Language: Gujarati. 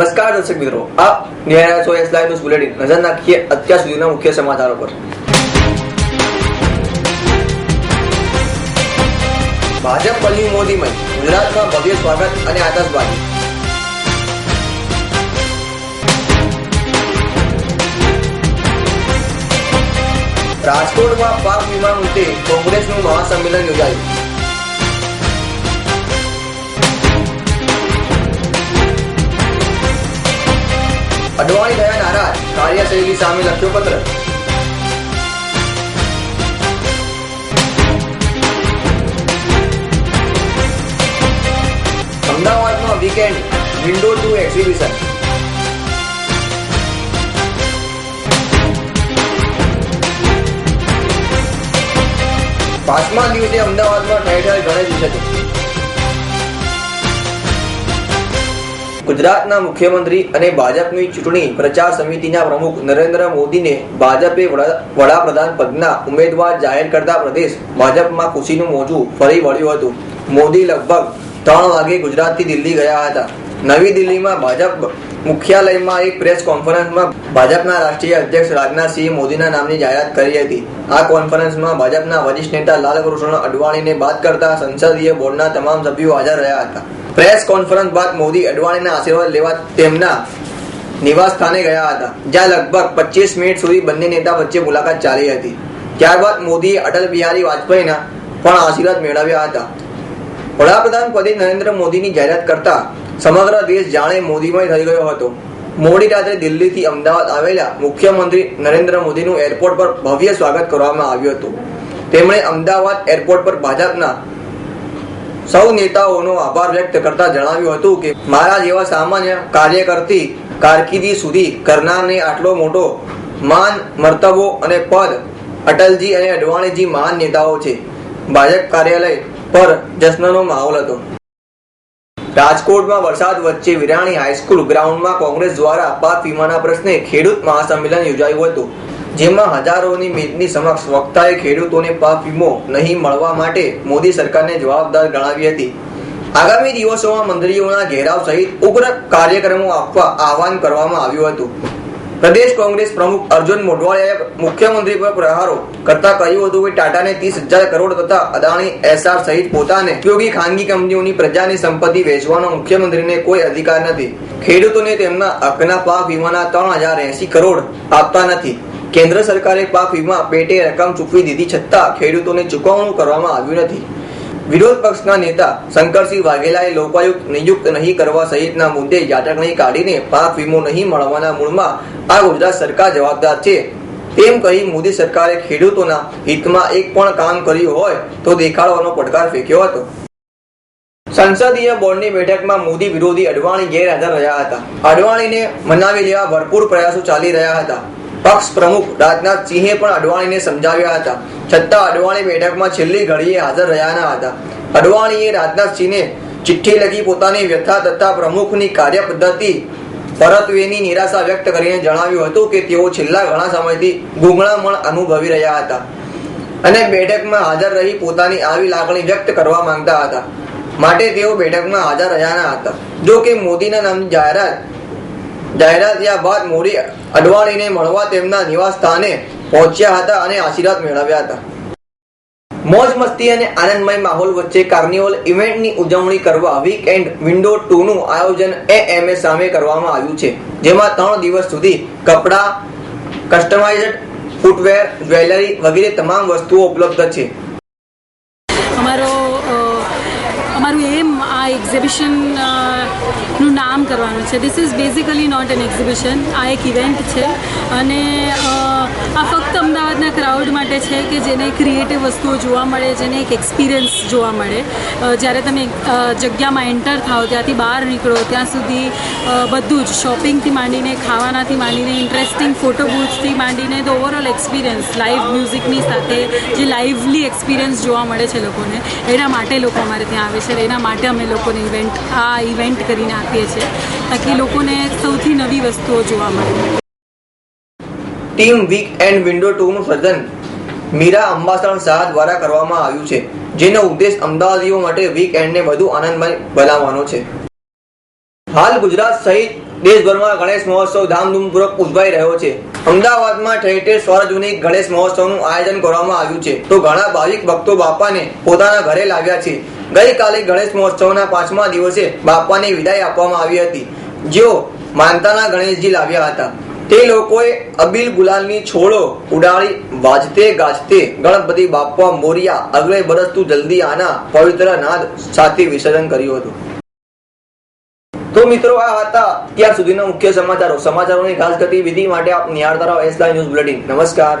દર્શક મિત્રો, આપ નિહાળી છો એસ લાઈવ બુલેટિન નજર નાખીએ અત્યાર સુધીના મુખ્ય સમાચારો પર. ભાજપ બન્યું મોદીમય. ગુજરાતમાં ભવ્ય સ્વાગત અને આતશબાજી. રાજકોટમાં પાક વીમા મુદ્દે કોંગ્રેસનું મહાસંમેલન યોજાયું. અડવાણી થયા નારાજ, કાર્યશૈલી સામે લખ્યો પત્ર. અમદાવાદમાં વીકેન્ડ વિન્ડો ટુ એક્ઝિબિશન પાંચમા દિવસે અમદાવાદમાં ઠેર ઠેર ગણેશ વિસર્જન ગુજરાતના મુખ્યમંત્રી અને ભાજપની ચૂંટણી પ્રચાર સમિતિના પ્રમુખ નરેન્દ્ર મોદીને ભાજપે વડા- વડાપ્રધાન પદના ઉમેદવાર જાહેર કરતા પ્રદેશ ભાજપમાં ખુશીનું મોજું ફરી વળ્યું હતું. મોદી લગભગ ત્રણ વાગે ગુજરાતથી દિલ્હી ગયા હતા. નવી દિલ્હીમાં ભાજપ મુખ્યાલયમાં એક પ્રેસ કોન્ફરન્સમાં ભાજપના રાષ્ટ્રીય અધ્યક્ષ રાજનાથસિંહે મોદીના નામની જાહેરાત કરી હતી. આ કોન્ફરન્સમાં ભાજપના વરિષ્ઠ નેતા લાલકૃષ્ણ અડવાણીને બાદ કરતા સંસદીય બોર્ડના તમામ સભ્યો હાજર રહ્યા હતા. પ્રેસ કોન્ફરન્સ બાદ મોદી અડવાણીના આશીર્વાદ લેવા તેમના નિવાસ સ્થાને ગયા હતા, જ્યાં લગભગ પચીસ મિનિટ સુધી બંને નેતા વચ્ચે મુલાકાત ચાલી હતી. ત્યારબાદ મોદીએ અટલ બિહારી વાજપેયીના પણ આશીર્વાદ મેળવ્યા હતા. વડાપ્રધાન પદે નરેન્દ્ર મોદીની જાહેરાત કરતા સમગ્ર દેશ જાણે મોદીમય થઈ ગયો હતો. મોડી રાત્રે દિલ્હીથી અમદાવાદ આવેલા મુખ્યમંત્રી નરેન્દ્ર મોદીનું એરપોર્ટ પર ભવ્ય સ્વાગત કરવામાં આવ્યું હતું. તેમણે અમદાવાદ એરપોર્ટ પર ભાજપના સૌ નેતાઓનો આભાર વ્યક્ત કરતા જણાવ્યું હતું કે મારા જેવા સામાન્ય કાર્ય કરતી કારકિર્દી સુધી કરનારને આટલો મોટો માન, મર્તબો અને પદ અટલજી અને અડવાણીજી મહાન નેતાઓ છે. ભાજપ કાર્યાલય પર જશ્નનો માહોલ હતો. રાજકોટમાં વરસાદ વચ્ચે વિરાણી હાઈસ્કૂલ ગ્રાઉન્ડમાં કોંગ્રેસ દ્વારા પાક વીમાના પ્રશ્ને ખેડૂત મહાસંમેલન યોજાયું હતું. જેમાં હજારોની મેદની સમક્ષ વક્તાએ ખેડૂતોને પાક વીમો નહીં મળવા માટે મોદી સરકારને જવાબદાર ગણાવી હતી. આગામી દિવસોમાં મંત્રીઓના ઘેરાવ સહિત ઉગ્ર કાર્યક્રમો આપવા આહવાન કરવામાં આવ્યું હતું. પ્રદેશ કોંગ્રેસ પ્રમુખ અર્જુન મોઢવાળિયાએ મુખ્યમંત્રી પર પ્રહારો કરતા કહ્યું હતું કે ટાટાને ત્રીસ હજાર કરોડ તથા અદાણી એસઆર સહિત પોતાને ઉપયોગી ખાનગી કંપનીઓની પ્રજાની સંપત્તિ વેચવાનો મુખ્યમંત્રીને કોઈ અધિકાર નથી. ખેડૂતોને તેમના હકના પાક વીમાના ત્રણ હજાર એસી કરોડ આપતા નથી. કેન્દ્ર સરકારે પાક વીમા પેટે રકમ ચૂકવી દીધી છતાં ખેડૂતોને ચૂકવણું કરવામાં આવ્યું નથી. વિરોધ પક્ષના નેતા શંકરસિંહ વાઘેલાએ લોકાયુક્ત નિયુક્ત નહીં કરવા સહિતના મુદ્દે યાટકણી કાઢીને પાક વીમો નહીં મળવાના મૂળમાં આ ગુજરાત સરકાર જવાબદાર છે. તેમ કહી મોદી સરકારે ખેડૂતોના હિતમાં એક પણ કામ કર્યું હોય તો દેખાડવાનો પડકાર ફેંક્યો હતો. સંસદીય બોર્ડની બેઠકમાં મોદી વિરોધી અડવાણી ગેરહાજર રહ્યા હતા. અડવાણીને મનાવી લેવા ભરપૂર પ્રયાસો ચાલી રહ્યા હતા. પક્ષ પ્રમુખ રાજનાથ સિંહે પણ અડવાણીને સમજાવ્યા હતા. છતાં અડવાણી બેઠકમાં છેલ્લી ઘડીએ હાજર રહ્યા હતા. અડવાણીએ રાજનાથ ચિઠ્ઠી લખી પોતાની વ્યથા તથા પ્રમુખની કાર્ય પદ્ધતિ પરત્વેની નિરાશા વ્યક્ત કરીને જણાવ્યું હતું કે તેઓ છેલ્લા ઘણા સમયથી ગૂંગળામણ અનુભવી રહ્યા હતા અને બેઠકમાં હાજર રહી પોતાની આવી લાગણી વ્યક્ત કરવા માંગતા હતા. માટે તેઓ બેઠકમાં હાજર રહ્યા ન હતા. જો કે મોદીના નામની જાહેરાત જાહેરાત થયા બાદ મોડી અડવાણીને મળવા તેમના નિવાસ સ્થાને પહોંચ્યા હતા અને આશીર્વાદ મેળવ્યા હતા. મોજ મસ્તી અને આનંદમય માહોલ વચ્ચે કાર્નિવલ ઇવેન્ટની ઉજવણી કરવા વીકએન્ડ વિન્ડો ટુ નું આયોજન એએમએ સામે કરવામાં આવ્યું છે, જેમાં ત્રણ દિવસ સુધી કપડાં કસ્ટમાઇઝડ ફૂટવેર જ્વેલરી વગેરે તમામ વસ્તુઓ ઉપલબ્ધ છે. અમારો અમારું એમ આ એક્ઝિબિશન નામ કરવાનું છે. This is basically not an exhibition આ એક ઇવેન્ટ છે. અને આ ફક્ત અમદાવાદના ક્રાઉડ માટે છે કે જેને ક્રિએટિવ વસ્તુઓ જોવા મળે, જેને એક એક્સપિરિયન્સ જોવા મળે. જ્યારે તમે જગ્યામાં એન્ટર થાઓ, ત્યાંથી બહાર નીકળો, ત્યાં સુધી બધું જ શોપિંગથી માંડીને, ખાવાનાથી માંડીને ઇન્ટરેસ્ટિંગ ફોટો બૂથથી માંડીને તો ઓવરઓલ એક્સપિરિયન્સ લાઈવ મ્યુઝિકની સાથે જે લાઈવલી એક્સપિરિયન્સ જોવા મળે છે લોકોને, એના માટે લોકો અમારે ત્યાં આવે છે એના માટે અમે લોકોને ઇવેન્ટ આ ઇવેન્ટ કરીને આપીએ છીએ. તાકી લોકોને સૌથી નવી વસ્તુઓ જોવા મળે. Team weekend window two નું સર્જન મીરા અંબાસણ શાહ દ્વારા કરવામાં આવ્યું છે, જેનો ઉદ્દેશ અમદાવાદીઓ માટે વીક એન્ડને વધુ આનંદમય બનાવવાનો છે. હાલ ગુજરાત સહિત દેશભરમાં ગણેશ મહોત્સવ ધામધૂમપૂર્વક ઉજવાઈ રહ્યો છે. અમદાવાદમાં ઠેર ઠેર સ્વર્જુનિક ગણેશ મહોત્સવનું આયોજન કરવામાં આવ્યું છે. તો ઘણા ભાવિક ભક્તો બાપાને પોતાના ઘરે લાવ્યા છે. ગઈકાલે ગણેશ મહોત્સવના પાંચમા દિવસે બાપાને વિદાય આપવામાં આવી હતી. જેઓ માનતાના ગણેશજી લાવ્યા હતા. તે લોકોએ અબીલ ગુલાલની છોડો ઉડાડી વાજતે ગાજતે ગણપતિ બાપા મોરિયા અગલે બરસતું જલ્દી આના પવિત્ર નાદ સાથે વિસર્જન કર્યું હતું. તો મિત્રો આ હતા ત્યાં સુધીના મુખ્ય સમાચારો. સમાચારોની ખાસ ગતિવિધિ માટે આપ નિહાળતા રહો એસ ન્યૂઝ બુલેટિન. નમસ્કાર.